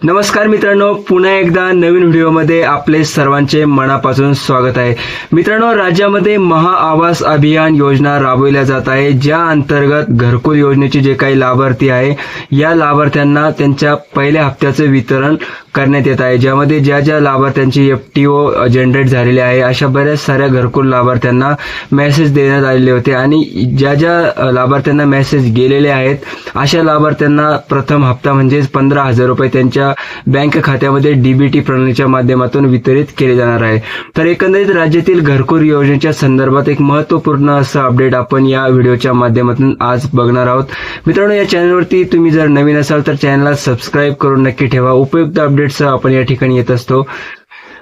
नमस्कार मित्रांनो पुन्हा एकदा नवीन व्हिडिओमध्ये आपले सर्वांचे मनापासून स्वागत आहे. मित्रांनो राज्यामध्ये महाआवास अभियान योजना राबविल्या जात आहे ज्या अंतर्गत घरकुल योजनेचे जे काही लाभार्थी आहे या लाभार्थ्यांना त्यांच्या पहिल्या हप्त्याचं वितरण करण्यात येत आहे. ज्यामध्ये ज्या ज्या लाभार्थ्यांची एफ टी ओ जनरेट झालेले आहे अशा बऱ्याच साऱ्या घरकुल लाभार्थ्यांना मेसेज देण्यात आलेले होते आणि ज्या ज्या लाभार्थ्यांना मेसेज गेलेले आहेत अशा लाभार्थ्यांना प्रथम हप्ता म्हणजेच पंधरा हजार रुपये त्यांच्या बँक खात्यामध्ये डीबीटी प्रणालीच्या माध्यमातून वितरित केले जाणार आहे. तर एकंदरीत राज्यातील घरकुल योजनेच्या संदर्भात एक महत्त्वपूर्ण असं अपडेट आपण या व्हिडिओच्या माध्यमातून आज बघणार आहोत. मित्रांनो या चॅनलवरती तुम्ही जर नवीन असाल तर चॅनलला सबस्क्राईब करून नक्की ठेवा. उपयुक्त अपडेट्स आपण या ठिकाणी येत असतो.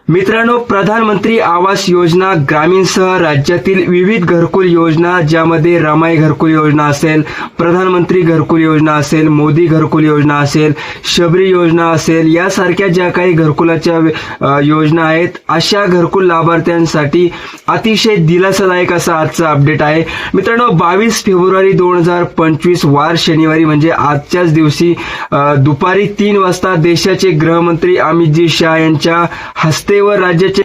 मित्रांनो प्रधानमंत्री आवास योजना ग्रामीणसह राज्यातील विविध घरकुल योजना ज्यामध्ये रमाई घरकुल योजना असेल प्रधानमंत्री घरकुल योजना असेल मोदी घरकुल योजना असेल शबरी योजना असेल यासारख्या ज्या काही घरकुलाच्या योजना आहेत अशा घरकुल लाभार्थ्यांसाठी अतिशय दिलासादायक असा आजचा अपडेट आहे. मित्रांनो बावीस फेब्रुवारी दोन हजार पंचवीस वार शनिवारी म्हणजे आजच्याच दिवशी दुपारी तीन वाजता देशाचे गृहमंत्री अमितजी शाह यांच्या हस्ते सत्तेवर राज्याचे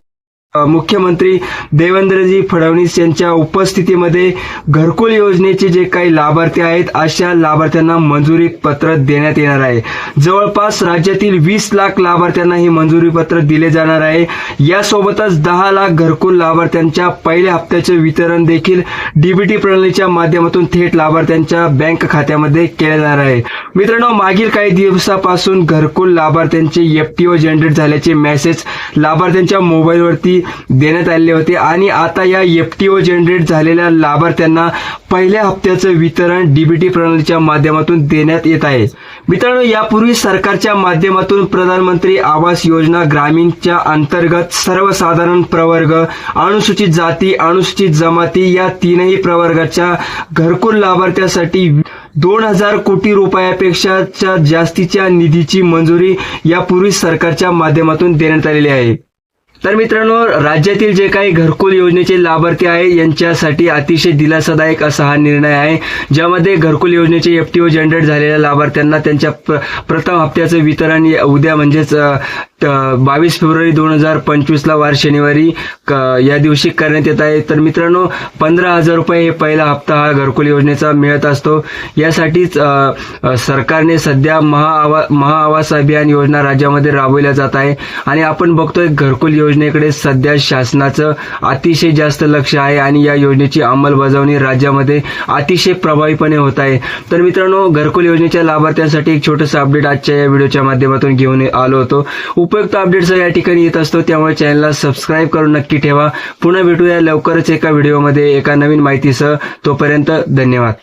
मुख्यमंत्री देवेंद्रजी फडणवीस यांच्या उपस्थितीमध्ये घरकुल योजनेचे जे काही लाभार्थी आहेत अशा लाभार्थ्यांना मंजुरी पत्र देण्यात येणार आहे. जवळपास राज्यातील वीस लाख लाभार्थ्यांना ही मंजुरी पत्र दिले जाणार आहे. यासोबतच दहा लाख घरकुल लाभार्थ्यांच्या पहिल्या हप्त्याचे वितरण देखील डीबीटी प्रणालीच्या माध्यमातून थेट लाभार्थ्यांच्या बँक खात्यामध्ये केले जाणार आहे. मित्रांनो मागील काही दिवसापासून घरकुल लाभार्थ्यांचे एफटीओ जनरेट झाल्याचे मेसेज लाभार्थ्यांच्या मोबाईलवरती देण्यात आलेले होते. आणि आता या एफटीओ जनरेट झालेल्या लाभार्थ्यांना पहिल्या हप्त्याचं वितरण डीबीटी प्रणालीच्या माध्यमातून देण्यात येत आहे. मित्रांनो यापूर्वी सरकारच्या माध्यमातून प्रधानमंत्री आवास योजना ग्रामीणच्या अंतर्गत सर्वसाधारण प्रवर्ग अनुसूचित जाती अनुसूचित जमाती या तीनही प्रवर्गाच्या घरकुल लाभार्थ्यासाठी दोन हजार कोटी रुपयापेक्षाच्या जास्तीच्या निधीची मंजुरी यापूर्वी सरकारच्या माध्यमातून देण्यात आलेली आहे. तर मित्रांनो राज्यातील जे काही घरकुल योजनेचे लाभार्थी आहे यांच्यासाठी अतिशय दिलासादायक असा हा निर्णय आहे ज्यामध्ये घरकुल योजनेचे एफ टी ओ जनरेट झालेल्या लाभार्थ्यांना त्यांच्या प्र- प्रथम हप्त्याचं वितरण उद्या म्हणजेच बावीस फेब्रुवारी दोन हजार पंचवीसला वार शनिवारी क- या दिवशी करण्यात येत आहे. तर मित्रांनो पंधरा हजार रुपये हे पहिला हप्ता हा घरकुल योजनेचा मिळत असतो. यासाठीच सरकारने सध्या महाआवा महाआवास अभियान योजना राज्यामध्ये राबवल्या जात आहे. आणि आपण बघतोय घरकुल योजनेकडे सध्या शासनाचं अतिशय जास्त लक्ष आहे आणि या योजनेची अंमलबजावणी राज्यामध्ये अतिशय प्रभावीपणे होत आहे. तर मित्रांनो घरकुल योजनेच्या लाभार्थ्यांसाठी एक छोटंसं अपडेट आजच्या या व्हिडिओच्या माध्यमातून घेऊन आलो होतो. उपयुक्त अपडेट्स या ठिकाणी येत असतो त्यामुळे चॅनलला सबस्क्राईब करून नक्की ठेवा. पुन्हा भेटूया लवकरच एका व्हिडिओमध्ये एका नवीन माहितीसह. तोपर्यंत धन्यवाद.